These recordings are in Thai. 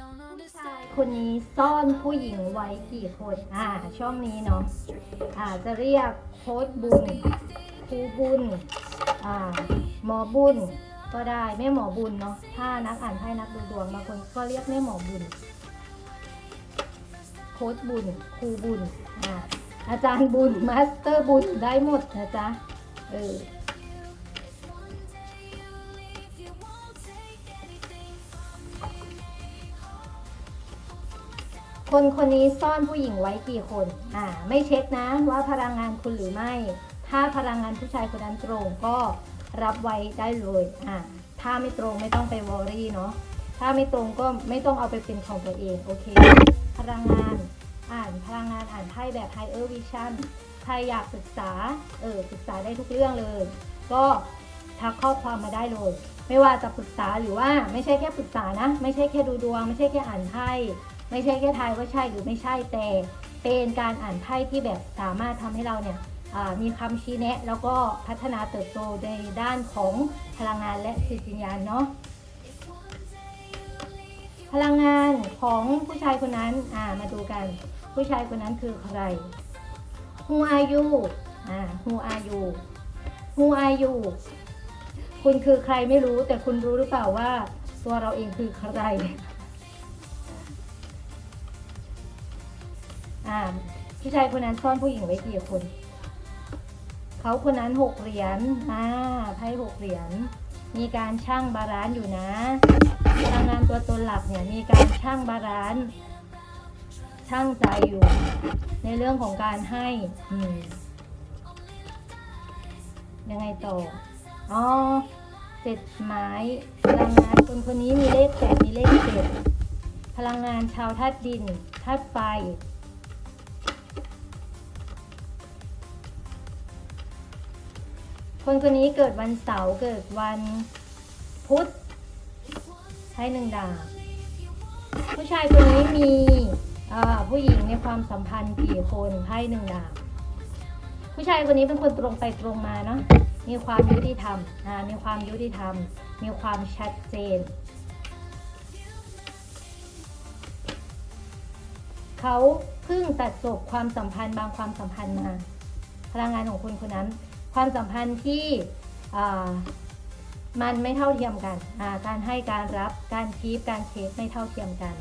ชายคนนี้ซ่อนผู้หญิงไว้กี่คน อ่า ช่องนี้เนาะ อ่า จะเรียกโค้ดบุญครูบุญ อ่า หมอบุญ ก็ได้แม่หมอบุญเนาะ ถ้านักอ่านไพ่นักดูดวงบางคนก็เรียกแม่หมอบุญ โค้ดบุญครูบุญ อ่า อาจารย์บุญ มาสเตอร์บุญ ได้หมดนะจ๊ะ เออ คนคนนี้ซ่อนผู้หญิงไว้กี่คน อ่า ไม่เช็คนะว่าพลังงานคุณหรือไม่ ถ้าพลังงานผู้ชายคนนั้นตรงก็รับไว้ได้เลย อ่า ถ้าไม่ตรงไม่ต้องไปวอรี่เนาะ ถ้าไม่ตรงก็ไม่ต้องเอาไปเป็นของตัวเอง โอเค พลังงานอ่านพลังงานอ่านไพ่แบบ Higher Vision ใครอยากศึกษา เออศึกษาได้ทุกเรื่องเลย ก็ทักข้อความมาได้เลย ไม่ว่าจะปรึกษาหรือว่าไม่ใช่แค่ปรึกษานะ ไม่ใช่แค่ดูดวง ไม่ใช่แค่อ่านไพ่ ไม่ใช่แค่ทายว่าใช่หรือไม่ใช่แต่เป็นการอ่านไพ่ที่แบบสามารถทำให้เราเนี่ยมีคำชี้แนะ แล้วก็พัฒนาเติบโตในด้านของพลังงานและจิตวิญญาณเนาะพลังงานของผู้ชายคนนั้นอ่ามาดูกัน ผู้ชายคนนั้นคือใคร Who are you อ่า Who are you Who are you คุณคือใครไม่รู้แต่คุณรู้หรือเปล่าว่าตัวเราเองคือใคร อ่าผู้ชายคนนั้นซ่อนผู้หญิงไว้กี่คน เขาคนนั้นหกเหรียญอ่าไพ่หกเหรียญ มีการช่างบาลานซ์อยู่นะพลังงานตัวตนหลักเนี่ยมีการช่างบาลานซ์ช่างใจอยู่ ในเรื่องของการให้อืมยังไงต่อ อ๋อเจ็ดไม้พลังงานคนคนนี้มีเลขแปดมีเลขเจ็ดพลังงานชาวธาตุดินธาตุไฟ คนคนนี้เกิดวันเสาร์เกิดวันพุธใช้หนึ่งดาบผู้ชายคนนี้มีผู้หญิงในความสัมพันธ์กี่คนไพ่หนึ่งดาบผู้ชายคนนี้เป็นคนตรงไปตรงมาเนาะมีความยุติธรรมอ่ามีความยุติธรรม มีความชัดเจน เขาเพิ่งตัดจบความสัมพันธ์บางความสัมพันธ์มา พลังงานของคนคนนั้น ความสัมพันธ์ที่มันไม่เท่าเทียมกัน การให้การรับการคีบการเทคไม่เท่าเทียมกัน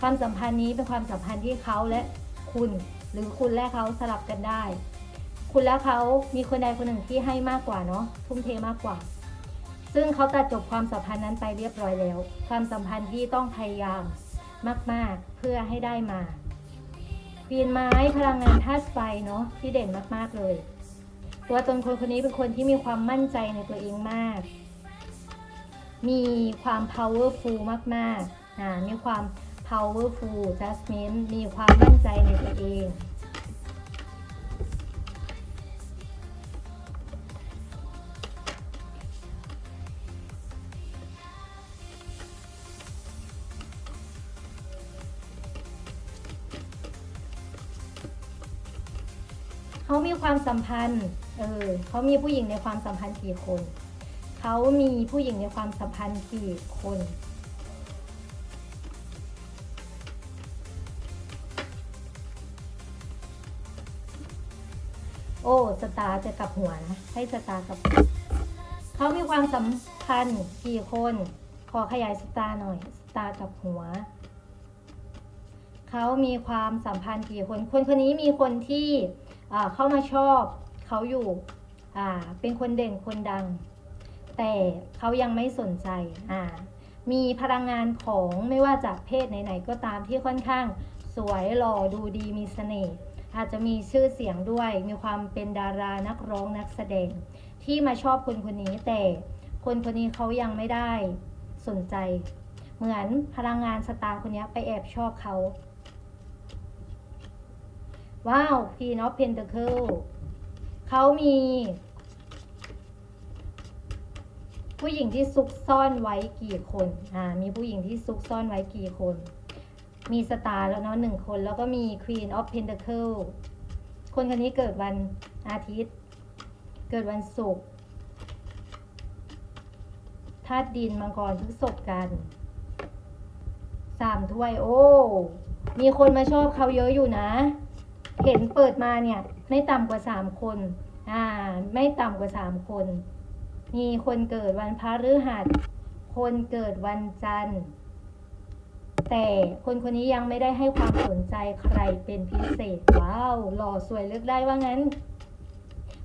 ความสัมพันธ์นี้เป็นความสัมพันธ์ที่เขาและคุณ หรือคุณและเขาสลับกันได้ คุณและเขามีคนใดคนหนึ่งที่ให้มากกว่าเนาะทุ่มเทมากกว่า ซึ่งเขาตัดจบความสัมพันธ์นั้นไปเรียบร้อยแล้ว ความสัมพันธ์ที่ต้องพยายามมาก ๆ เพื่อให้ได้มาปีนไม้พลังงานธาตุไฟเนาะที่เด่นมาก ๆ เลย ตัวตนคนคนนี้เป็นคนที่มีความมั่นใจในตัวเองมาก มีความ powerful มากๆนะมีความ powerful judgment มีความมั่นใจในตัวเอง เขามีความสัมพันธ์ เออเขามีผู้หญิงในความสัมพันธ์กี่คน เขามีผู้หญิงในความสัมพันธ์กี่คนโอ้สตาร์จะกลับหัวนะ ให้สตาร์กลับหัวเขามีความสัมพันธ์กี่คน ขอขยายสตาร์หน่อย สตาร์กับหัว เขามีความสัมพันธ์กี่คน คนคนนี้มีคนที่ เข้ามาชอบเขาอยู่เป็นคนเด่นคนดัง แต่เขายังไม่สนใจมีพลังงานของไม่ว่าจากเพศไหนๆก็ตามที่ค่อนข้างสวยหล่อดูดีมีเสน่ห์อาจจะมีชื่อเสียงด้วย มีความเป็นดารานักร้องนักแสดง ที่มาชอบคนคนนี้แต่คนคนนี้เขายังไม่ได้สนใจ เหมือนพลังงานสตาร์คนนี้ไปแอบชอบเขา ว้าว Queen of Pentacle เขามี ผู้หญิงที่ซุกซ่อนไว้กี่คนอ่ามีผู้หญิงที่ซุกซ่อนไว้กี่คน มีสตาร์แล้วเนาะหนึ่งคน แล้วก็มี Queen of Pentacle คนคนนี้เกิดวันอาทิตย์ เกิดวันศุกร์ธาตุดินมังกรพฤษภกันสามถ้วย โอ้ มีคนมาชอบเขาเยอะอยู่นะ เห็นเปิดมาเนี่ยไม่ต่ำกว่าสามคนอ่าไม่ต่ำกว่าสามคน มีคนเกิดวันพฤหัส คนเกิดวันจันทร์ แต่คนคนนี้ยังไม่ได้ให้ความสนใจใครเป็นพิเศษ ว้าว หล่อสวยเลือกได้ว่างั้น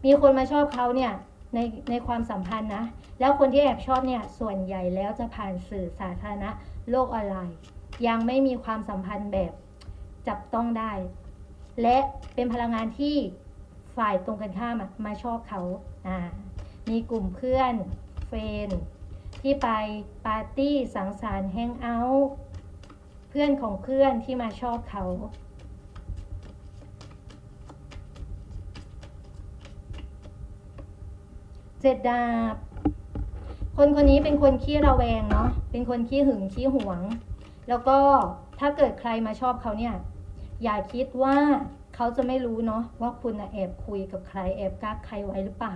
มีคนมาชอบเขาเนี่ยในในความสัมพันธ์นะ แล้วคนที่แอบชอบเนี่ยส่วนใหญ่แล้วจะผ่านสื่อสาธารณะโลกออนไลน์ ยังไม่มีความสัมพันธ์แบบจับต้องได้ และเป็นพลังงานที่ฝ่ายตรงกันข้ามมาชอบเขาอ่ามีกลุ่มเพื่อนเฟรนที่ไปปาร์ตี้สังสรรค์แฮงเอาท์เพื่อนของเพื่อนที่มาชอบเขาเจ็ดดาบ คนคนนี้เป็นคนขี้ระแวงเนาะ เป็นคนขี้หึงขี้หวง แล้วก็ถ้าเกิดใครมาชอบเขาเนี่ย อย่าคิดว่าเขาจะไม่รู้เนาะว่าคุณนะแอบคุยกับใครแอบกักใครไว้หรือเปล่า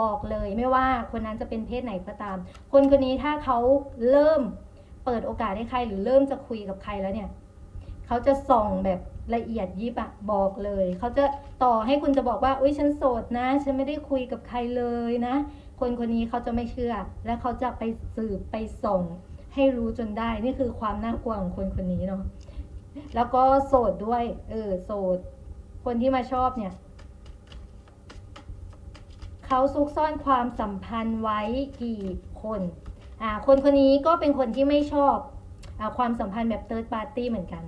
บอกเลยไม่ว่าคนนั้นจะเป็นเพศไหนก็ตาม คนคนนี้ถ้าเขาเริ่มเปิดโอกาสให้ใครหรือเริ่มจะคุยกับใครแล้วเนี่ยเขาจะส่องแบบละเอียดยิบอะบอกเลย เขาจะต่อให้คุณจะบอกว่าอุ้ยฉันโสดนะ ฉันไม่ได้คุยกับใครเลยนะ คนคนนี้เขาจะไม่เชื่อ และเขาจะไปสืบไปส่องให้รู้จนได้ นี่คือความน่ากลัวของคนคนนี้เนาะ แล้วก็โสดด้วย เออ โสด คนที่มาชอบเนี่ย เขาซุกซ่อนความสัมพันธ์ไว้กี่คน อ่า คนคนนี้ก็เป็นคนที่ไม่ชอบอ่าความสัมพันธ์แบบเติร์ดปาร์ตี้เหมือนกัน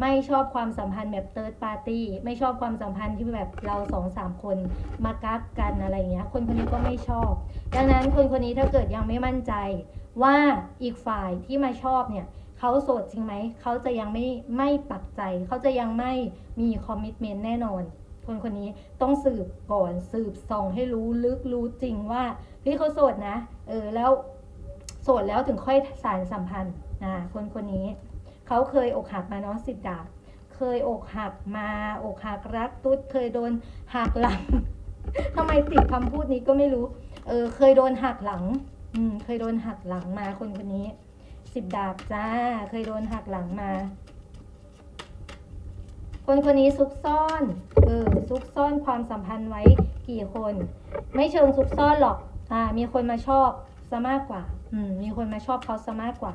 ไม่ชอบความสัมพันธ์แบบเติร์ดปาร์ตี้ ไม่ชอบความสัมพันธ์ที่แบบเราสองสามคนมากักกันอะไรเงี้ย คนคนนี้ก็ไม่ชอบ ดังนั้นคนคนนี้ถ้าเกิดยังไม่มั่นใจว่าอีกฝ่ายที่มาชอบเนี่ย เขาโสดจริงไหม เขาจะยังไม่ไม่ปักใจ เขาจะยังไม่มีคอมมิชเมนต์แน่นอน คนคนนี้ต้องสืบก่อนสืบส่องให้รู้ลึกรู้จริงว่าเฮ้ยเขาโสดนะ เออแล้วโสดแล้วถึงค่อยสารสัมพันธ์อ่าคนคนนี้ เขาเคยอกหักมาเนาะสิบดาบเคยอกหักมาอกหักรักตุ๊ดเคยโดนหักหลังทำไมติดคำพูดนี้ก็ไม่รู้ เออเคยโดนหักหลัง อืมเคยโดนหักหลังมาคนคนนี้ สิบดาบจ้า เคยโดนหักหลังมา คนคนนี้ซุกซ่อน เออ ซุกซ่อนความสัมพันธ์ไว้กี่คน ไม่เชิงซุกซ่อนหรอก อ่า มีคนมาชอบซะมากกว่า อืม มีคนมาชอบเขาซะมากกว่า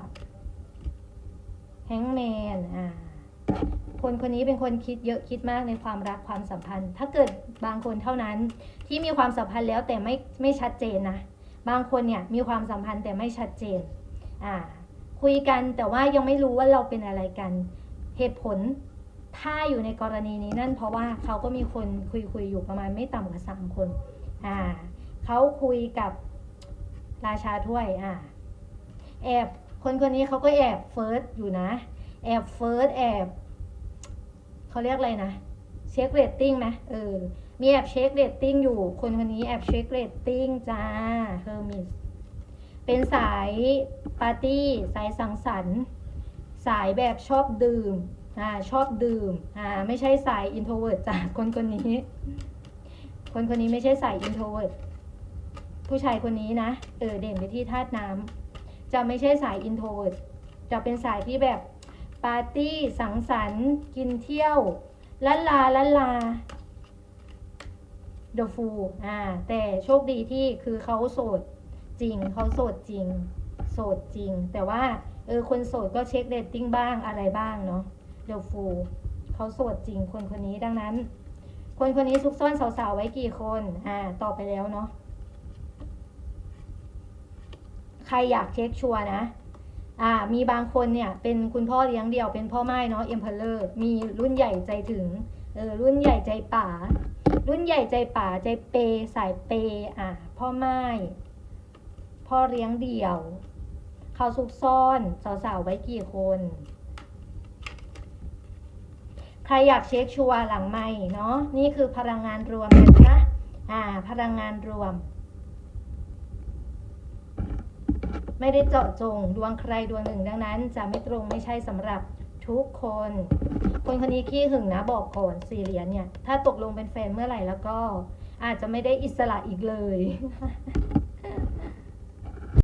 แฮงแมน อ่า คนคนนี้เป็นคนคิดเยอะคิดมากในความรักความสัมพันธ์ ถ้าเกิดบางคนเท่านั้นที่มีความสัมพันธ์แล้วแต่ไม่ไม่ชัดเจนนะ บางคนเนี่ยมีความสัมพันธ์แต่ไม่ชัดเจน อ่า คุยกันแต่ว่ายังไม่รู้ว่าเราเป็นอะไรกัน เหตุผลถ้าอยู่ในกรณีนี้นั่นเพราะว่าเขาก็มีคนคุยคุยอยู่ประมาณไม่ต่ำกว่าสามคนอ่าเขาคุยกับราชาถ้วยอ่าแอบคนคนนี้เขาก็แอบเฟิร์สอยู่นะ แอบเฟิร์สแอบเขาเรียกอะไรนะเช็คเรตติ้งไหมเออมีแอบเช็คเรตติ้งอยู่ คนคนนี้แอบเช็คเรตติ้งจ้าเฮอร์มิส เป็นสายปาร์ตี้ สายสังสรรค์ สายแบบชอบดื่มอ่าชอบดื่มอ่าไม่ใช่สายอินโทรเวิร์ดจ้ะคนคนนี้ คนคนนี้ไม่ใช่สายอินโทรเวิร์ดผู้ชายคนนี้นะเออเด่นไปที่ธาตุน้ำจะไม่ใช่สายอินโทรเวิร์ดจะเป็นสายที่แบบปาร์ตี้สังสรรค์ กินเที่ยวลันลาลันลาเดอะฟูอ่าแต่โชคดีที่คือเขาโสด จริงเขาโสดจริง โสดจริง แต่ว่าเออคนโสดก็เช็คเรตติ้งบ้างอะไรบ้างเนาะเดอะฟูเขาโสดจริงคนคนนี้ดังนั้น คนคนนี้ซุกซ่อนสาวๆไว้กี่คนอ่าต่อไปแล้วเนาะใครอยากเช็คชัวร์นะอ่ามีบางคนเนี่ยเป็นคุณพ่อเลี้ยงเดี่ยวเป็นพ่อไม้เนาะเอ็มเพลเลอร์มีรุ่นใหญ่ใจถึงเออรุ่นใหญ่ใจป่า รุ่นใหญ่ใจป่าใจเปย์สายเปย์อ่าพ่อไม้ พ่อเลี้ยงเดี่ยว เขาซุกซ่อนสาวๆไว้กี่คน ใครอยากเช็คชัวร์หลังไม่เนาะนี่คือพลังงานรวมนะคะอ่า พลังงานรวม ไม่ได้เจาะจงดวงใครดวงหนึ่งดังนั้น จะไม่ตรงไม่ใช่สำหรับทุกคน คนคนนี้ขี้หึงนะบอกก่อนสี่เหรียญเนี่ย ถ้าตกลงเป็นแฟนเมื่อไหร่แล้วก็อาจจะไม่ได้อิสระอีกเลย